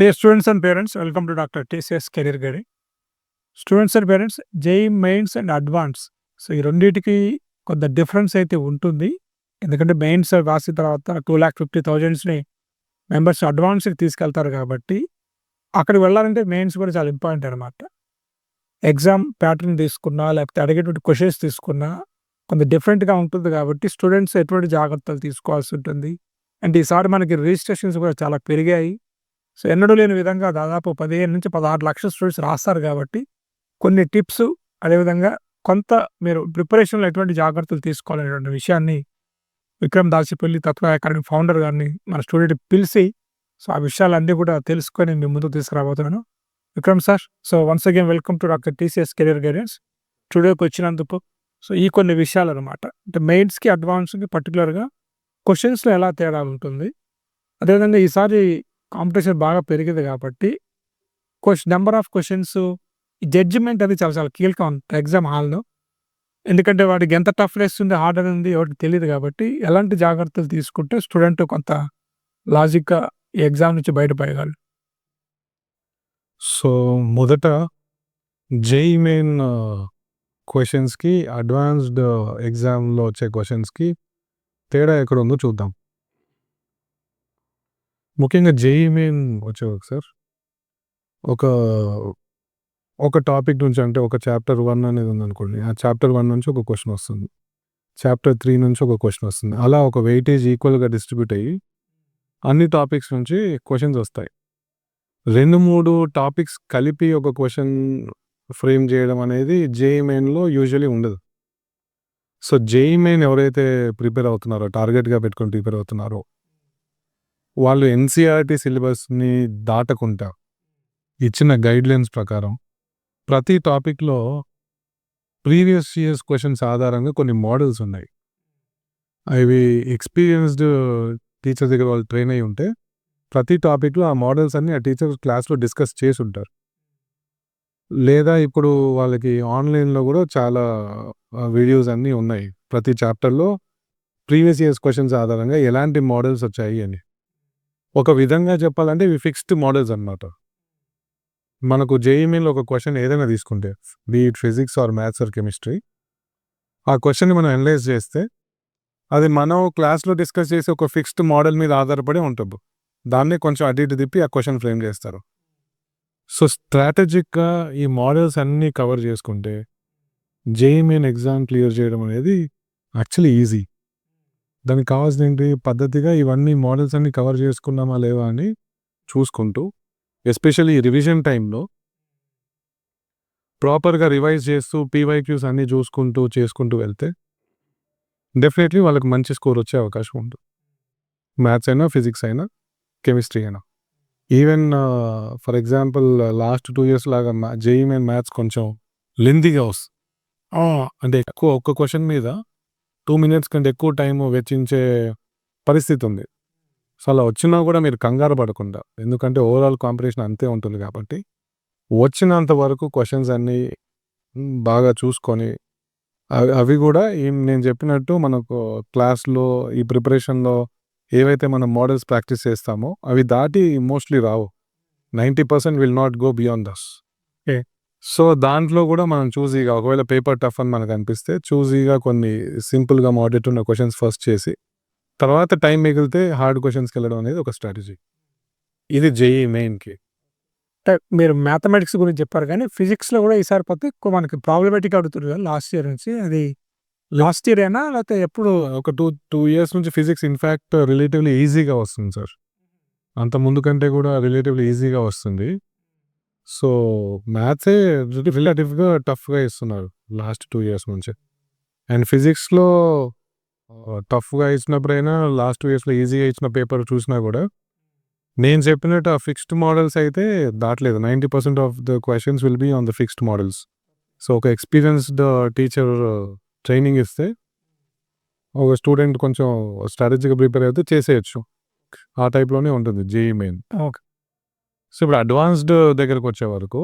Dear students and parents welcome to doctor TCS career Guide. Students and parents JE mains and advance so ఈ రెండింటికి కొంత difference అయితే ఉంటుంది. ఎందుకంటే mains రాసిన తర్వాత టూ ల్యాక్ ఫిఫ్టీ థౌజండ్స్ని మెంబర్స్ అడ్వాన్స్కి తీసుకెళ్తారు కాబట్టి అక్కడికి వెళ్ళాలంటే మెయిన్స్ కూడా చాలా ఇంపార్టెంట్ అనమాట ఎగ్జామ్ ప్యాటర్న్ తీసుకున్నా లేకపోతే అడిగేటువంటి క్వశ్చన్స్ తీసుకున్నా కొంత డిఫరెంట్గా ఉంటుంది కాబట్టి స్టూడెంట్స్ ఎటువంటి జాగ్రత్తలు తీసుకోవాల్సి ఉంటుంది. అండ్ ఈసారి మనకి రిజిస్ట్రేషన్స్ కూడా చాలా పెరిగాయి. సో ఎన్నడూ లేని విధంగా దాదాపు పదిహేను నుంచి పదహారు లక్షల స్టూడెంట్స్ రాస్తారు కాబట్టి కొన్ని టిప్స్ అదేవిధంగా కొంత మీరు ప్రిపరేషన్లో ఎటువంటి జాగ్రత్తలు తీసుకోవాలనేటువంటి విషయాన్ని విక్రమ్ దాసిపల్లి తత్వ అకాడమీ ఫౌండర్ గారిని మన స్టూడెంట్ పిలిచి సో ఆ విషయాలన్నీ కూడా తెలుసుకొని నేను ముందుకు తీసుకురాబోతున్నాను. Vikram sir so once again welcome to doctor TCS career guidance. స్టూడియోకి వచ్చినందుకు సో ఈ కొన్ని విషయాలు అనమాట అంటే మెయిన్స్కి అడ్వాన్స్కి పర్టికులర్గా క్వశ్చన్స్లో ఎలా తేడా ఉంటుంది అదేవిధంగా ఈసారి కాంపిటీషన్ బాగా పెరిగింది కాబట్టి question number of questions judgement అది చాలా చాలా కీలకం ఉంది ఎగ్జామ్ హాల్లో ఎందుకంటే వాడికి ఎంత టఫ్ ఉంది హార్డర్ ఉంది ఎవరికి తెలియదు కాబట్టి ఎలాంటి జాగ్రత్తలు తీసుకుంటే స్టూడెంట్ కొంత లాజిక్గా ఈ ఎగ్జామ్ నుంచి బయటపడగలరు. సో మొదట జేఈ మెయిన్ క్వశ్చన్స్కి అడ్వాన్స్డ్ ఎగ్జామ్లో వచ్చే క్వశ్చన్స్కి తేడా ఎక్కడ ఉందో చూద్దాం. ముఖ్యంగా జేఈ మెయిన్ వచ్చేవారు సార్. ఒక ఒక టాపిక్ నుంచి అంటే ఒక చాప్టర్ వన్ అనేది ఉందనుకోండి ఆ చాప్టర్ వన్ నుంచి ఒక క్వశ్చన్ వస్తుంది. చాప్టర్ త్రీ నుంచి ఒక క్వశ్చన్ వస్తుంది. అలా ఒక వెయిటేజ్ ఈక్వల్గా డిస్ట్రిబ్యూట్ అయ్యి అన్ని టాపిక్స్ నుంచి క్వశ్చన్స్ వస్తాయి. రెండు మూడు టాపిక్స్ కలిపి ఒక క్వశ్చన్ ఫ్రేమ్ చేయడం అనేది జేఈ మెయిన్లో యూజువలీ ఉండదు. సో జేఈ మెయిన్ ఎవరైతే ప్రిపేర్ అవుతున్నారో టార్గెట్గా పెట్టుకొని ప్రిపేర్ అవుతున్నారో వాళ్ళు ఎన్సీఆర్టీ సిలబస్ని దాటకుండా ఇచ్చిన గైడ్లైన్స్ ప్రకారం ప్రతి టాపిక్లో ప్రీవియస్ ఇయర్స్ క్వశ్చన్స్ ఆధారంగా కొన్ని మోడల్స్ ఉన్నాయి. అవి ఎక్స్పీరియన్స్డ్ టీచర్ దగ్గర వాళ్ళు ట్రైన్ అయి ఉంటే ప్రతి టాపిక్లో ఆ మోడల్స్ అన్ని ఆ టీచర్ క్లాస్లో డిస్కస్ చేసి ఉంటారు. లేదా ఇప్పుడు వాళ్ళకి ఆన్లైన్లో కూడా చాలా వీడియోస్ అన్నీ ఉన్నాయి. ప్రతి చాప్టర్లో ప్రీవియస్ ఇయర్స్ క్వశ్చన్స్ ఆధారంగా ఎలాంటి మోడల్స్ వచ్చాయి అని. ఒక విధంగా చెప్పాలంటే ఇవి ఫిక్స్డ్ మోడల్స్ అనమాట మనకు జేఈమీలో ఒక క్వశ్చన్ ఏదైనా తీసుకుంటే be it physics or maths or chemistry ఆ క్వశ్చన్ని మనం అనలైజ్ చేస్తే అది మనం క్లాస్లో డిస్కస్ చేసి ఒక ఫిక్స్డ్ మోడల్ మీద ఆధారపడి ఉంటుంది. దాన్నే కొంచెం అటు ఇటు తిప్పి ఆ క్వశ్చన్ ఫ్రేమ్ చేస్తారు. సో స్ట్రాటజిక్గా ఈ మోడల్స్ అన్నీ కవర్ చేసుకుంటే జేఈమీన్ ఎగ్జామ్ క్లియర్ చేయడం అనేది యాక్చువల్లీ ఈజీ. దానికి కావాల్సిన ఏంటి పద్ధతిగా ఇవన్నీ మోడల్స్ అన్ని కవర్ చేసుకున్నామా లేవా అని చూసుకుంటూ ఎస్పెషల్లీ రివిజన్ టైంలో ప్రాపర్గా రివైజ్ చేస్తూ పీవైక్యూస్ అన్నీ చూసుకుంటూ చేసుకుంటూ వెళ్తే డెఫినెట్లీ వాళ్ళకి మంచి స్కోర్ వచ్చే అవకాశం ఉంటుంది. మ్యాథ్స్ అయినా ఫిజిక్స్ అయినా కెమిస్ట్రీ అయినా. Even for example last two years లాగా జేఈ మెయిన్ మ్యాథ్స్ కొంచెం లెందీగా వస్తుంది అంటే ఎక్కువ ఒక్క క్వశ్చన్ మీద టూ మినిట్స్ కంటే ఎక్కువ టైం వెచ్చించే పరిస్థితి ఉంది. సో అలా వచ్చినా కూడా మీరు కంగారు పడకుండా ఎందుకంటే ఓవరాల్ కాంపిటీషన్ అంతే ఉంటుంది కాబట్టి వచ్చినంత వరకు క్వశ్చన్స్ అన్నీ బాగా చూసుకొని అవి అవి కూడా నేను చెప్పినట్టు మనకు క్లాస్లో ఈ ప్రిపరేషన్లో ఏవైతే మనం మోడల్స్ ప్రాక్టీస్ చేస్తామో అవి దాటి mostly Rao. Ninety percent will not go beyond this so దాంట్లో కూడా మనం చూజీగా ఒకవేళ పేపర్ టఫ్ అని మనకు అనిపిస్తే చూజీగా కొన్ని సింపుల్గా మోడరేట్ ఉన్న క్వశ్చన్స్ ఫస్ట్ చేసి తర్వాత టైం మిగిలితే హార్డ్ క్వశ్చన్స్కి వెళ్ళడం అనేది ఒక స్ట్రాటజీ ఇది జేఈ మెయిన్కి అంటే మీరు మ్యాథమెటిక్స్ గురించి చెప్పారు కానీ ఫిజిక్స్లో కూడా ఈసారి పోతే మనకి ప్రాబ్లమేటిక్ అడుగుతుంది కదా లాస్ట్ ఇయర్ నుంచి. అది లాస్ట్ ఇయర్ అయినా లేకపోతే ఎప్పుడు? ఒక టూ టూ ఇయర్స్ నుంచి ఫిజిక్స్ ఇన్ఫ్యాక్ట్ రిలేటివ్లీ ఈజీగా వస్తుంది సార్. అంత ముందు కంటే కూడా రిలేటివ్లీ ఈజీగా వస్తుంది. సో మ్యాథ్సే రిలేటివ్గా టఫ్గా ఇస్తున్నారు లాస్ట్ టూ ఇయర్స్ నుంచి. అండ్ ఫిజిక్స్లో టఫ్గా ఇచ్చినప్పుడైనా లాస్ట్ టూ ఇయర్స్లో ఈజీగా ఇచ్చిన పేపర్ చూసినా కూడా నేను చెప్పినట్టు ఆ ఫిక్స్డ్ మోడల్స్ అయితే దాటలేదు. Ninety percent of the questions will be on the fixed models. So ఒక ఎక్స్పీరియన్స్డ్ టీచర్ ట్రైనింగ్ ఇస్తే ఒక స్టూడెంట్ కొంచెం స్ట్రాటజీగా ప్రిపేర్ అయితే చేసేయచ్చు. ఆ టైప్లోనే ఉంటుంది జేఈ మెయిన్. ఓకే. సో ఇప్పుడు అడ్వాన్స్డ్ దగ్గరకు వచ్చే వరకు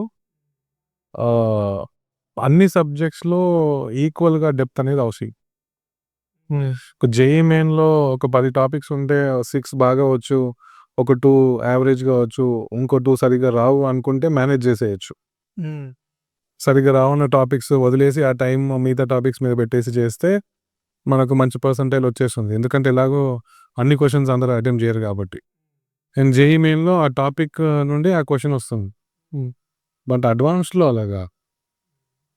అన్ని సబ్జెక్ట్స్లో ఈక్వల్గా డెప్త్ అనేది అవసరం జేఈ మెయిన్లో ఒక పది టాపిక్స్ ఉంటే సిక్స్ బాగా వచ్చు ఒక 2 యావరేజ్‌గా వచ్చు. ఇంకో 2 సరిగ్గా రావు అనుకుంటే మేనేజ్ చేసేయొచ్చు. సరిగ్గా రావన్న టాపిక్స్ వదిలేసి ఆ టైం మిగతా టాపిక్స్ మీద పెట్టేసి చేస్తే మనకు మంచి పర్సెంటైల్ వచ్చేస్తుంది. ఎందుకంటే ఎలాగో అన్ని క్వెషన్స్ అందరూ అటెంప్ట్ చేయరు కాబట్టి. అండ్ జేఈఈ మెయిన్‌లో ఆ టాపిక్ నుండి ఆ క్వెషన్ వస్తుంది. బట్ అడ్వాన్స్డ్‌లో అలాగా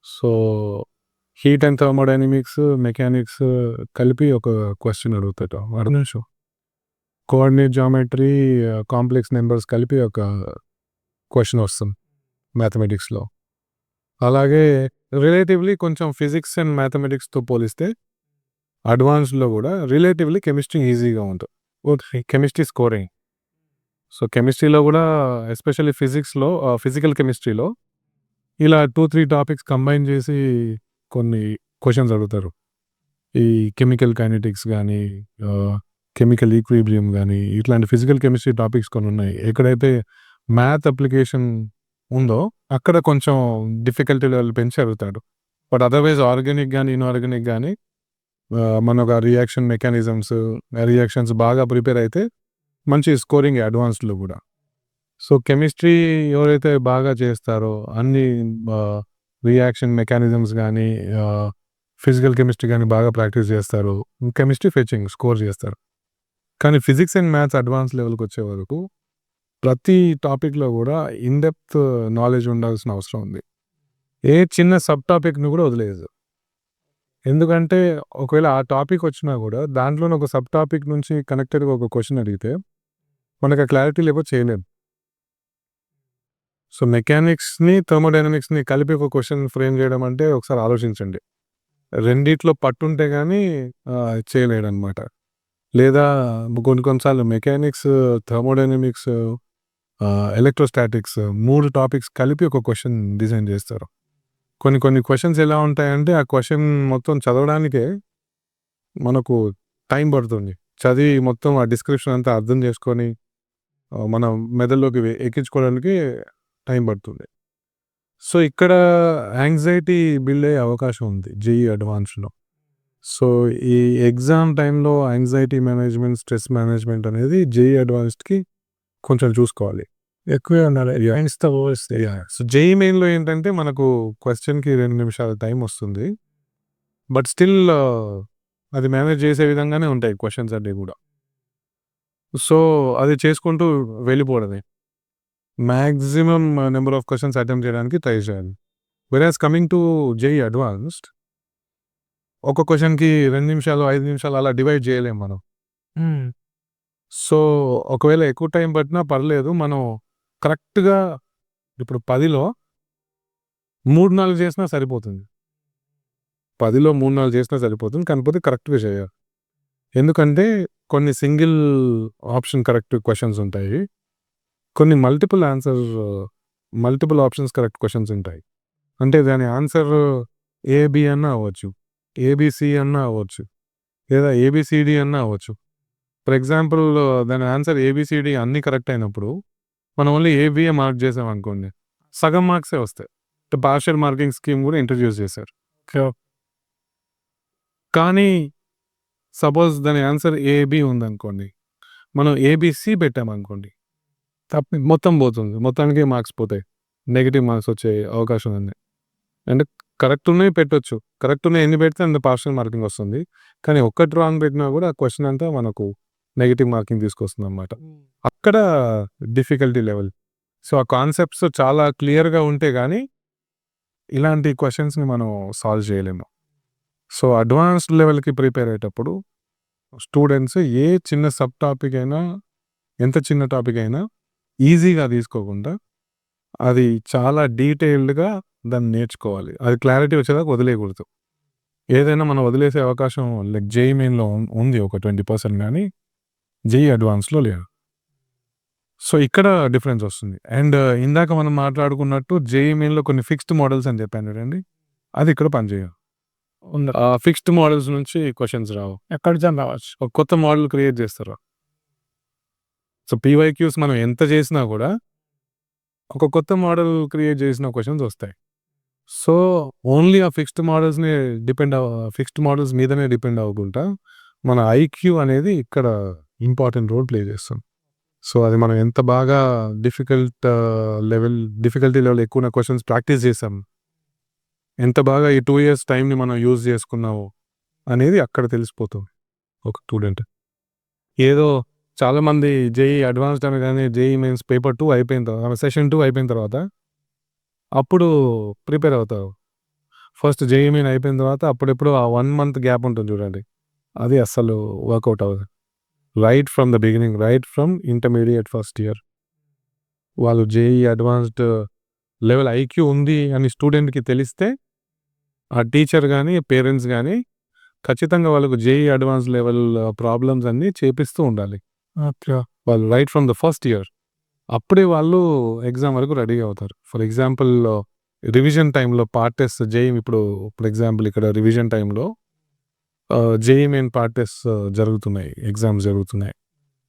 so, heat and thermodynamics, mechanics కలిపి ఒక క్వెషన్ అడుగుతాడు. ఒక నిమిషం. కోఆర్డినేట్ జామెట్రీ, కాంప్లెక్స్ నంబర్స్ కలిపి ఒక క్వెషన్ వస్తుంది మ్యాథమెటిక్స్‌లో. అలాగే రిలేటివ్‌లీ కొంచెం ఫిజిక్స్ అండ్ మ్యాథమెటిక్స్‌తో పోలిస్తే అడ్వాన్స్డ్‌లో కూడా రిలేటివ్‌లీ కెమిస్ట్రీ ఈజీగా ఉంటుంది. ఓకే. Chemistry scoring. సో, కెమిస్ట్రీలో కూడా ఎస్పెషల్లీ ఫిజిక్స్‌లో ఫిజికల్ కెమిస్ట్రీలో ఇలా 2, 3 టాపిక్స్ కంబైన్ చేసి కొన్ని క్వశ్చన్స్ అడుగుతారు. ఈ కెమికల్ కైనెటిక్స్ కానీ కెమికల్ ఈక్విబ్రియం కానీ ఇట్లాంటి ఫిజికల్ కెమిస్ట్రీ టాపిక్స్ కొన్ని ఉన్నాయి ఎక్కడైతే మ్యాథ్ అప్లికేషన్ ఉందో అక్కడ కొంచెం డిఫికల్టీ లెవెల్ పెంచి అడుగుతాడు. బట్ అదర్‌వైజ్ ఆర్గానిక్ కానీ ఇన్ఆర్గానిక్ కానీ మన ఒక రియాక్షన్ మెకానిజమ్స్, రియాక్షన్స్ బాగా ప్రిపేర్ అయితే మంచి స్కోరింగ్ అడ్వాన్స్డ్‌లో కూడా. సో, కెమిస్ట్రీ ఎవరైతే బాగా చేస్తారో అన్ని రియాక్షన్ మెకానిజమ్స్ కానీ ఫిజికల్ కెమిస్ట్రీ కానీ బాగా ప్రాక్టీస్ చేస్తారు కెమిస్ట్రీ ఫెచింగ్ స్కోర్ చేస్తారు. కానీ ఫిజిక్స్ అండ్ మ్యాథ్స్ అడ్వాన్స్ లెవెల్‌కి వచ్చే వరకు ప్రతి టాపిక్‌లో కూడా ఇన్డెప్త్ నాలెడ్జ్ ఉండాల్సిన అవసరం ఉంది. ఏ చిన్న సబ్ టాపిక్‌ని కూడా వదిలేదు ఎందుకంటే ఒకవేళ ఆ టాపిక్ వచ్చినా కూడా దాంట్లోనే ఒక సబ్ టాపిక్ నుంచి కనెక్టెడ్‌గా ఒక క్వశ్చన్ అడిగితే మనకు ఆ క్లారిటీ లేకపోతే చేయలేదు సో, మెకానిక్స్‌ని, థర్మోడైనమిక్స్‌ని కలిపి ఒక క్వశ్చన్ ఫ్రేమ్ చేయడం అంటే ఒకసారి ఆలోచించండి. రెండిట్లో పట్టుంటే కానీ చేయలేడు చేయలేడనమాట. లేదా కొన్ని కొన్ని సార్లు మెకానిక్స్, థర్మోడైనమిక్స్, ఎలక్ట్రోస్టాటిక్స్ మూడు టాపిక్స్ కలిపి ఒక క్వశ్చన్ డిజైన్ చేస్తారు. కొన్ని కొన్ని క్వశ్చన్స్ ఎలా ఉంటాయంటే ఆ క్వశ్చన్ మొత్తం చదవడానికే మనకు టైం పడుతుంది. చదివి మొత్తం ఆ డిస్క్రిప్షన్ అంతా అర్థం చేసుకొని మన మెదడులోకి ఎక్కించుకోవడానికి టైం పడుతుంది. సో, ఇక్కడ యాంగ్జైటీ బిల్డ్ అయ్యే అవకాశం ఉంది జేఈఈ అడ్వాన్స్డ్‌లో. సో, ఈ ఎగ్జామ్ టైమ్‌లో యాంగ్జైటీ మేనేజ్మెంట్, స్ట్రెస్ మేనేజ్మెంట్ అనేది జేఈఈ అడ్వాన్స్డ్‌కి కొంచెం చూసుకోవాలి. ఎక్కువే ఉండాలి. సో, జేఈఈ మెయిన్‌లో ఏంటంటే మనకు క్వెషన్‌కి 2 నిమిషాల టైం వస్తుంది. బట్ స్టిల్ అది మేనేజ్ చేసే విధంగానే ఉంటాయి క్వెషన్స్ అన్నీ కూడా. సో, అది చేసుకుంటూ వెళ్ళిపోవడమే. Maximum number of questions attempt చేయడానికి ట్రై చేయాలి. Average coming to JEE advanced ఒక క్వెషన్‌కి 2 నిమిషాలు, 5 నిమిషాలు అలా డివైడ్ చేయలేం మనం. హ్మ్. సో, ఒకవేళ ఎక్కువ టైం పట్టినా పర్లేదు. మనం కరెక్ట్‌గా ఇప్పుడు 10లో 3, 4 చేసినా సరిపోతుంది. 10లో 3, 4 చేసినా సరిపోతుంది. కాకపోతే కరెక్ట్‌గా చేయాలి. ఎందుకంటే కొన్ని సింగిల్ ఆప్షన్ కరెక్ట్ క్వశ్చన్స్ ఉంటాయి. కొన్ని multiple answer multiple options correct questions ఉంటాయి. అంటే దాని ఆన్సర్ ఏబి అన్న అన్నా అవ్వచ్చు. ఏబీసీ అన్నా అవ్వచ్చు. లేదా ఏబీసీడీ అన్నా అవ్వచ్చు. ఫర్ ఎగ్జాంపుల్ దాని answer A B C D అన్నీ కరెక్ట్ అయినప్పుడు మనం ఓన్లీ ఏబిఏ మార్క్ మార్క్ చేసామనుకోండి. సగం మార్క్సే వస్తాయి. పార్షియల్ మార్కింగ్ స్కీమ్ కూడా ఇంట్రడ్యూస్ చేశారు. ఓకే. కానీ సపోజ్ దాని ఆన్సర్ ఏ, బి ఉందనుకోండి. మనం ఏబీసీ పెట్టామనుకోండి. తప్ మొత్తం పోతుంది. మొత్తానికే మార్క్స్ పోతాయి. నెగెటివ్ మార్క్స్ వచ్చే అవకాశం ఉంది. అంటే కరెక్ట్ ఉన్నయి పెట్టొచ్చు. కరెక్ట్ ఉన్నయి ఎన్ని పెడితే అంత పార్షియల్ మార్కింగ్ వస్తుంది. కానీ ఒక్కటి రాంగ్ పెట్టినా కూడా ఆ క్వెషన్ అంతా మనకు నెగెటివ్ మార్కింగ్ తీసుకొస్తుందన్నమాట. అక్కడ డిఫికల్టీ లెవెల్. సో, ఆ కాన్సెప్ట్స్ చాలా క్లియర్‌గా ఉంటే గానీ ఇలాంటి క్వెషన్స్‌ని మనం సాల్వ్ చేయలేము. సో, అడ్వాన్స్డ్ లెవెల్‌కి ప్రిపేర్ అయ్యేటప్పుడు స్టూడెంట్స్ ఏ చిన్న సబ్ టాపిక్ అయినా, ఎంత చిన్న టాపిక్ అయినా ఈజీగా తీసుకోకుండా అది చాలా డీటెయిల్డ్‌గా దాన్ని నేర్చుకోవాలి. అది క్లారిటీ వచ్చేదాకా వదిలేయకూడదు. ఏదైనా మనం వదిలేసే అవకాశం లైక్ జేఈ మెయిన్‌లో ఉంది ఒక ట్వంటీ పర్సెంట్ కానీ జేఈ అడ్వాన్స్‌లో లేదు. సో, ఇక్కడ డిఫరెన్స్ వస్తుంది. అండ్ ఇందాక మనం మాట్లాడుకున్నట్టు జేఈ మెయిన్‌లో కొన్ని ఫిక్స్డ్ మోడల్స్ అని చెప్పాను చూడండి. అది ఇక్కడ పనిచేయదు. ఫిక్స్డ్ మోడల్స్ నుంచి క్వెషన్స్ రావు. ఎక్కడి రావచ్చు. ఒక కొత్త మోడల్ క్రియేట్ చేస్తారు. సో, పీవైక్యూస్ మనం ఎంత చేసినా కూడా ఒక కొత్త మోడల్ క్రియేట్ చేసిన క్వెషన్స్ వస్తాయి. సో, ఓన్లీ ఆ ఫిక్స్డ్ మోడల్స్‌ని డిపెండ్ అవ ఫిక్స్డ్ మోడల్స్ మీదనే డిపెండ్ అవ్వకుండా మన ఐక్యూ అనేది ఇక్కడ ఇంపార్టెంట్ రోల్ ప్లే చేస్తుంది. సో, అది మనం ఎంత బాగా డిఫికల్ట్ లెవెల్ డిఫికల్టీ లెవెల్ ఎక్కువున్న క్వెషన్స్ ప్రాక్టీస్ చేసాం. ఎంత బాగా ఈ టూ ఇయర్స్ టైంని మనం యూజ్ చేసుకున్నామో అనేది అక్కడ తెలిసిపోతుంది ఒక స్టూడెంట్. ఏదో చాలామంది జేఈ అడ్వాన్స్డ్ అనగానే జేఈ మెయిన్స్ పేపర్ టూ అయిపోయిన తర్వాత సెషన్ టూ అయిపోయిన తర్వాత అప్పుడు ప్రిపేర్ అవుతారు. ఫస్ట్ జేఈ మీన్ అయిపోయిన తర్వాత అప్పుడెప్పుడు ఆ వన్ మంత్ గ్యాప్ ఉంటుంది చూడండి. అది అస్సలు వర్కౌట్ అవ్వదు. Right from the beginning right from intermediate first year. వాళ్ళు జేఈ అడ్వాన్స్డ్ లెవెల్ ఐక్యూ ఉంది అని స్టూడెంట్‌కి తెలిస్తే ఆ టీచర్ గాని, పేరెంట్స్ గాని ఖచ్చితంగా వాళ్ళకు జేఈఈ అడ్వాన్స్ లెవెల్ ప్రాబ్లమ్స్ అన్నీ చేపిస్తూ ఉండాలి. ఓకే. వాళ్ళు right from the first year. అప్పుడే వాళ్ళు ఎగ్జామ్ వరకు రెడీ అవుతారు. ఫర్ ఎగ్జాంపుల్ రివిజన్ టైమ్‌లో పార్ట్ టెస్ట్ జేఈఈ ఇప్పుడు ఫర్ ఎగ్జాంపుల్ ఇక్కడ రివిజన్ టైమ్‌లో ah, JEE main part test జరుగుతున్నాయి. ఎగ్జామ్స్ జరుగుతున్నాయి.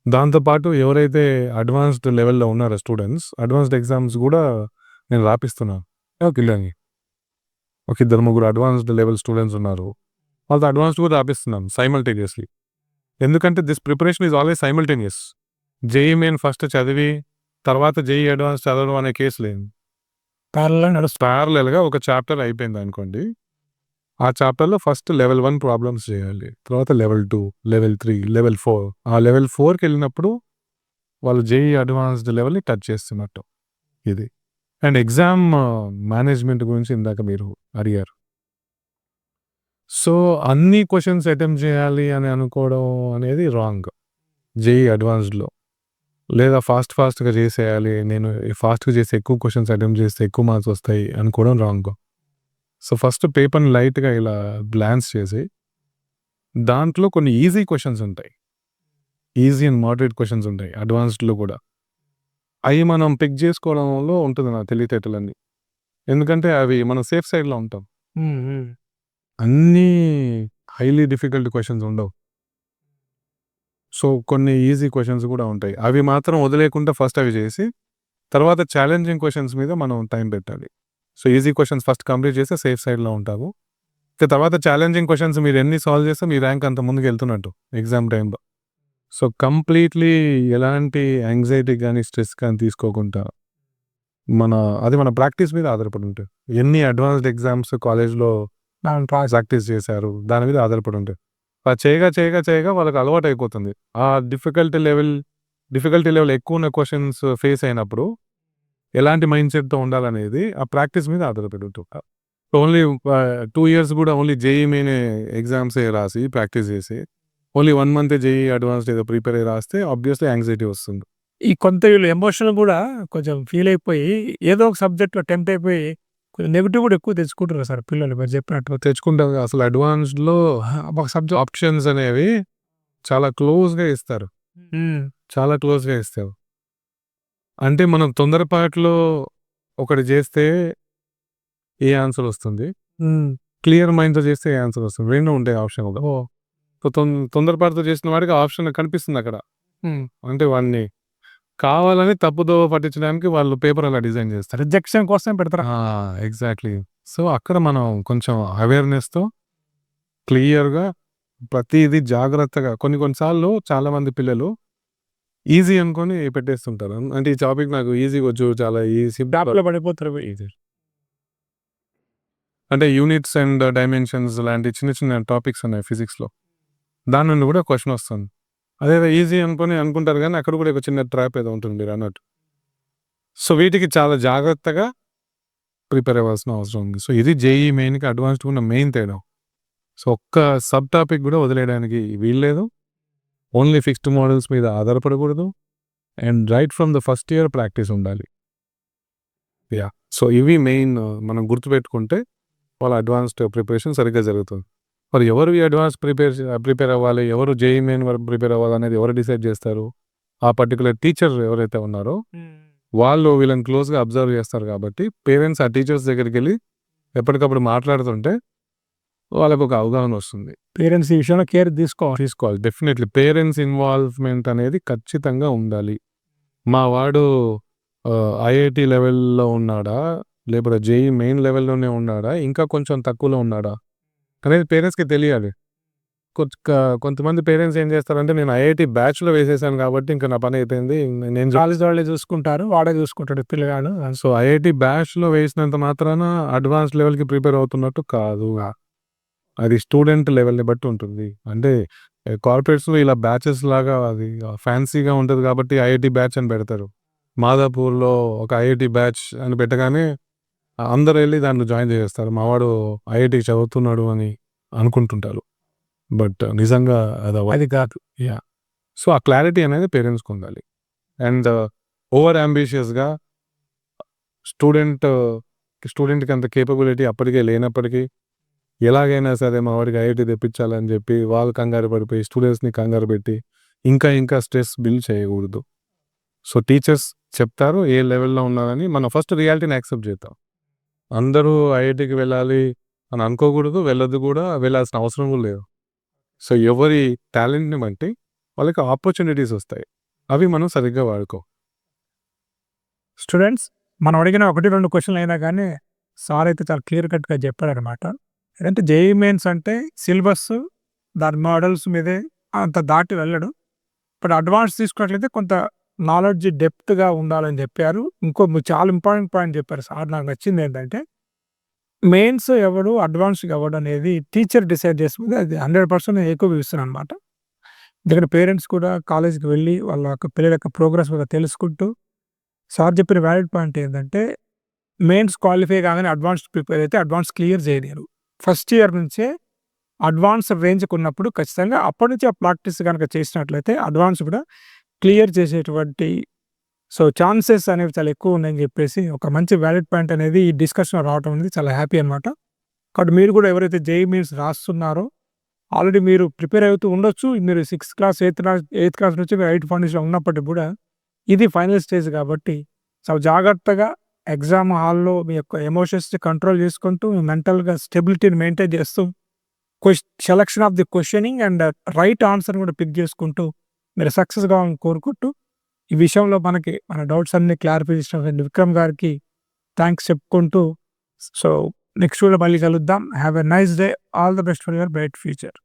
దాంతో పాటు ఎవరైతే అడ్వాన్స్డ్ లెవెల్‌లో ఉన్నారో స్టూడెంట్స్ అడ్వాన్స్డ్ ఎగ్జామ్స్ గూడా నేను రాపిస్తున్నాను. పిల్లల్ని. ఒక ఇద్దరు ముగ్గురు అడ్వాన్స్డ్ లెవెల్ స్టూడెంట్స్ ఉన్నారు. వాళ్ళతో అడ్వాన్స్డ్ కూడా రాపిస్తున్నాను సైమల్టేనియస్‌లీ. ఎందుకంటే this preparation is always simultaneous. JEE main first చదివి తర్వాత జేఈఈ అడ్వాన్స్ చదవడం అనే కేస్ లేదు. నడుస్తుంది. ప్యారలెల్‌గా ఒక చాప్టర్ అయిపోయిందనుకోండి. ఆ చాప్టర్‌లో ఫస్ట్ లెవెల్ 1 ప్రాబ్లమ్స్ చేయాలి. తర్వాత లెవెల్ 2, లెవెల్ 3, లెవెల్ 4 ఆ లెవెల్ 4కెళ్ళినప్పుడు వాళ్ళు జేఈఈ అడ్వాన్స్డ్ లెవెల్‌ని టచ్ చేస్తున్నట్టు. ఇది. అండ్ ఎగ్జామ్ మేనేజ్‌మెంట్ గురించి ఇందాక మీరు అడిగారు. సో, అన్ని క్వశ్చన్స్ అటెంప్ట్ చేయాలి అని అనుకోవడం అనేది రాంగ్. జేఈ అడ్వాన్స్డ్‌లో. లేదా ఫాస్ట్ ఫాస్ట్‌గా చేసేయాలి. నేను ఫాస్ట్‌గా చేసి ఎక్కువ క్వశ్చన్స్ అటెంప్ట్ చేస్తే ఎక్కువ మార్క్స్ వస్తాయి అనుకోవడం రాంగ్. సో, ఫస్ట్ పేపర్‌ని లైట్‌గా ఇలా బ్లాన్స్ చేసి దాంట్లో కొన్ని ఈజీ క్వశ్చన్స్ ఉంటాయి. ఈజీ అండ్ మోడరేట్ క్వశ్చన్స్ ఉంటాయి అడ్వాన్స్డ్‌లో కూడా. అయి మనం పిక్ చేసుకోవడంలో ఉంటుంది నా తెలివితేటలన్నీ. ఎందుకంటే అవి మనం సేఫ్ సైడ్‌లో ఉంటాం. అన్నీ హైలీ డిఫికల్ట్ క్వెషన్స్ ఉండవు. సో, కొన్ని ఈజీ క్వెషన్స్ కూడా ఉంటాయి. అవి మాత్రం వదిలేయకుండా ఫస్ట్ అవి చేసి తర్వాత ఛాలెంజింగ్ క్వెషన్స్ మీద మనం టైం పెట్టాలి. So, easy questions first complete చేస్తే సేఫ్ సైడ్‌లో. ఇక తర్వాత ఛాలెంజింగ్ క్వెషన్స్ మీరు ఎన్ని సాల్వ్ చేస్తే మీ ర్యాంక్ అంత ముందుకెళ్తున్నట్టు ఎగ్జామ్ టైమ్‌లో. సో, కంప్లీట్‌లీ ఎలాంటి యాంగ్జైటీ కానీ స్ట్రెస్ కానీ తీసుకోకుండా మన అది మన ప్రాక్టీస్ మీద ఆధారపడి ఉంటాయి ఎన్ని అడ్వాన్స్డ్ ఎగ్జామ్స్ కాలేజ్‌లో ప్రాక్టీస్ చేశారు. దాని మీద ఆధారపడి ఉంటాయి. అది చేయగా, చేయగా, చేయగా వాళ్ళకి అలవాటు అయిపోతుంది ఆ డిఫికల్టీ లెవెల్ డిఫికల్టీ లెవెల్ ఎక్కువ ఉన్న క్వశ్చన్స్ ఫేస్ అయినప్పుడు ఎలాంటి మైండ్‌సెట్‌తో ఉండాలనేది ఆ ప్రాక్టీస్ మీద ఆధారపడి ఉంటుంది. ఓన్లీ టూ ఇయర్స్ కూడా ఓన్లీ జేఈ మెయిన్ ఎగ్జామ్స్ రాసి ప్రాక్టీస్ చేసి ఓన్లీ 1 మంతే జేఈఈ అడ్వాన్స్డ్ ఏదో ప్రిపేర్ అయ్యి రాస్తే ఆబ్వియస్‌లీ యాంగ్జైటీ వస్తుంది. ఈ కొంత వీళ్ళు ఎమోషనల్ కూడా కొంచెం ఫీల్ అయిపోయి ఏదో ఒక సబ్జెక్ట్‌లో టెంప్ట్ అయిపోయి కొంచెం నెగెటివ్ కూడా ఎక్కువ తెచ్చుకుంటున్నారు సార్ పిల్లలు మీరు చెప్పినట్టు. తెచ్చుకుంటారు. అసలు అడ్వాన్స్డ్‌లో ఒక సబ్జెక్ట్ ఆప్షన్స్ అనేవి చాలా క్లోజ్‌గా ఇస్తారు. చాలా క్లోజ్‌గా ఇస్తారు. అంటే మనం తొందరపాటులో ఒకటి చేస్తే ఏ ఆన్సర్ వస్తుంది. క్లియర్ మైండ్‌తో చేస్తే ఏ ఆన్సర్ వస్తుంది. 2 ఉంటాయి ఆప్షన్‌లో. ఓహ్! తొందరపాటుతో చేసిన వాడికి ఆప్షన్ కనిపిస్తుంది అక్కడ. అంటే వాడిని కావాలని తప్పుదోవ పట్టించడానికి వాళ్ళు పేపర్ అలా డిజైన్ చేస్తారు. రిజెక్షన్ కోసం పెడతారు. ఎగ్జాక్ట్‌లీ. సో, అక్కడ మనం కొంచెం అవేర్‌నెస్‌తో క్లియర్‌గా ప్రతీది జాగ్రత్తగా కొన్ని కొన్ని సార్లు చాలామంది పిల్లలు ఈజీ అనుకోని పెట్టేస్తుంటారు. అంటే ఈ టాపిక్ నాకు ఈజీగా వచ్చు చాలా ఈజీ ట్రాప్‌లో పడిపోతారు. ఈజీ. అంటే యూనిట్స్ అండ్ డైమెన్షన్స్ లాంటి చిన్న చిన్న టాపిక్స్ ఉన్నాయి ఫిజిక్స్‌లో. దాని నుండి కూడా క్వశ్చన్ వస్తుంది. అదేదో ఈజీ అనుకుని అనుకుంటారు కానీ అక్కడ కూడా ఒక చిన్న ట్రాప్ ఏదో ఉంటుంది మీరన్నట్టు. సో, వీటికి చాలా జాగ్రత్తగా ప్రిపేర్ అవ్వాల్సిన అవసరం ఉంది. సో, ఇది జేఈ మెయిన్‌కి అడ్వాన్స్డ్ ఉన్న మెయిన్ తేడా. సో, ఒక్క సబ్ టాపిక్ కూడా వదిలేయడానికి వీల్లేదు. ఓన్లీ ఫిక్స్డ్ మోడల్స్ మీద ఆధారపడకూడదు. And right from the first year practice ఉండాలి. యా సో, ఇవి మెయిన్ మనం గుర్తుపెట్టుకుంటే వాళ్ళ అడ్వాన్స్డ్ ప్రిపరేషన్ సరిగ్గా జరుగుతుంది. మరి ఎవరు అడ్వాన్స్ ప్రిపేర్ ప్రిపేర్ అవ్వాలి? ఎవరు జేఈఈ మెయిన్ వరకు ప్రిపేర్ అవ్వాలనేది ఎవరు డిసైడ్ చేస్తారు? ఆ పర్టిక్యులర్ టీచర్ ఎవరైతే ఉన్నారో. వాళ్ళు వీళ్ళని క్లోజ్‌గా అబ్జర్వ్ చేస్తారు కాబట్టి పేరెంట్స్ ఆ టీచర్స్ దగ్గరికెళ్ళి ఎప్పటికప్పుడు మాట్లాడుతుంటే వాళ్ళకి ఒక అవగాహన వస్తుంది. పేరెంట్స్ ఈ విషయంలో కేర్ తీసుకోవాలి. తీసుకోవాలి. డెఫినెట్‌లీ పేరెంట్స్ ఇన్వాల్వ్‌మెంట్ అనేది ఖచ్చితంగా ఉండాలి. మా వాడు ఐఐటీ లెవెల్‌లో ఉన్నాడా? లేకపోతే జేఈఈ మెయిన్ లెవెల్‌లోనే ఉన్నాడా? ఇంకా కొంచెం తక్కువలో ఉన్నాడా? అనేది పేరెంట్స్‌కి తెలియాలి. కొంతమంది పేరెంట్స్ ఏం చేస్తారంటే నేను ఐఐటీ బ్యాచ్‌లో వేసేసాను కాబట్టి ఇంకా నా పని అయిపోయింది. నేను కాలేజ్ వాళ్ళే చూసుకుంటారు. వాడే చూసుకుంటాడు పిల్లగాడు. సో, ఐఐటీ బ్యాచ్‌లో వేసినంత మాత్రాన అడ్వాన్స్ లెవెల్‌కి ప్రిపేర్ అవుతున్నట్టు కాదు. అది స్టూడెంట్ లెవెల్‌ని బట్టి ఉంటుంది. అంటే కార్పొరేట్స్‌లో ఇలా బ్యాచెస్ లాగా అది ఫ్యాన్సీగా ఉంటది కాబట్టి ఐఐటీ బ్యాచ్ అని పెడతారు. మాదాపూర్‌లో ఒక ఐఐటీ బ్యాచ్ అని పెట్టగానే అందరూ ఎళ్ళి దాంట్లో జాయిన్ చేసేస్తారు. మావాడు ఐఐటీ చదువుతున్నాడు అని అనుకుంటుంటారు. బట్ నిజంగా అది అది కాదు. యాహ్! సో, ఆ క్లారిటీ అనేది పేరెంట్స్‌కి ఉండాలి. అండ్ ఓవర్ యాంబిషియస్‌గా స్టూడెంట్ స్టూడెంట్‌కి అంత కేపబిలిటీ అప్పటికే లేనప్పటికీ ఎలాగైనా సరే మా వాడికి ఐఐటీ తెప్పించాలని చెప్పి వాళ్ళు కంగారు పడిపోయి స్టూడెంట్స్‌ని కంగారు పెట్టి ఇంకా ఇంకా స్ట్రెస్ బిల్డ్ చేయకూడదు. సో, టీచర్స్ చెప్తారు ఏ లెవెల్‌లో ఉన్నారని మనం ఫస్ట్ రియాలిటీని యాక్సెప్ట్ చేద్దాం. అందరూ ఐఐటికి వెళ్ళాలి అని అనుకోకూడదు. వెళ్ళదు కూడా. వెళ్ళాల్సిన అవసరం కూడా లేదు. సో, ఎవరి టాలెంట్‌ని బట్టి వాళ్ళకి ఆపర్చునిటీస్ వస్తాయి. అవి మనం సరిగ్గా వాడుకో స్టూడెంట్స్ మనం అడిగిన ఒకటి రెండు క్వశ్చన్లు అయినా కానీ సార్ అయితే చాలా క్లియర్ కట్‌గా చెప్పారనమాట. ఏంటంటే జేఈ మెయిన్స్ అంటే సిలబస్ దాని మోడల్స్ మీదే అంత దాటి వెళ్ళడు. బట్ అడ్వాన్స్ తీసుకున్నట్లయితే కొంత నాలెడ్జ్ డెప్త్‌గా ఉండాలని చెప్పారు. ఇంకో చాలా ఇంపార్టెంట్ పాయింట్ చెప్పారు సార్ నాకు నచ్చింది ఏంటంటే మెయిన్స్ ఎవడు అడ్వాన్స్‌గా ఎవడు అనేది టీచర్ డిసైడ్ చేసుకుంటే అది 100% అనమాట ఎందుకంటే పేరెంట్స్ కూడా కాలేజ్‌కి వెళ్ళి వాళ్ళ యొక్క పిల్లల యొక్క ప్రోగ్రెస్ కూడా తెలుసుకుంటూ సార్ చెప్పిన వ్యాలిడ్ పాయింట్ ఏంటంటే మెయిన్స్ క్వాలిఫై కాగానే అడ్వాన్స్డ్ ప్రిపేర్ అయితే అడ్వాన్స్ క్లియర్ చేయలేరు. ఫస్ట్ ఇయర్ నుంచే అడ్వాన్స్ రేంజ్‌కి ఉన్నప్పుడు ఖచ్చితంగా అప్పటి నుంచి ఆ ప్రాక్టీస్ కనుక చేసినట్లయితే అడ్వాన్స్ కూడా క్లియర్ చేసేటువంటి సో, ఛాన్సెస్ అనేవి చాలా ఎక్కువ ఉన్నాయని చెప్పేసి ఒక మంచి వ్యాలిడ్ పాయింట్ అనేది ఈ డిస్కషన్ రావటం అనేది చాలా హ్యాపీ అనమాట. కాబట్టి మీరు కూడా ఎవరైతే జేఈ మీన్స్ రాస్తున్నారో ఆల్రెడీ మీరు ప్రిపేర్ అవుతూ ఉండొచ్చు. మీరు sixth class, eighth class eighth class నుంచి ఐఐటీ ఫౌండేషన్ ఉన్నప్పటికీ కూడా ఇది ఫైనల్ స్టేజ్ కాబట్టి చాలా జాగ్రత్తగా ఎగ్జామ్ హాల్‌లో మీ యొక్క ఎమోషన్స్‌ని కంట్రోల్ చేసుకుంటూ మెంటల్‌గా స్టెబిలిటీని మెయింటైన్ చేస్తూ క్వెష్ selection of the questioning and right answer కూడా పిక్ చేసుకుంటూ మీరు సక్సెస్ కావాలని కోరుకుంటూ ఈ విషయంలో మనకి మన డౌట్స్ అన్ని క్లారిఫై చేసిన విక్రమ్ గారికి థ్యాంక్స్ చెప్పుకుంటూ సో, నెక్స్ట్ వీడియో మళ్ళీ కలుద్దాం. Have a nice day. All the best for your bright future.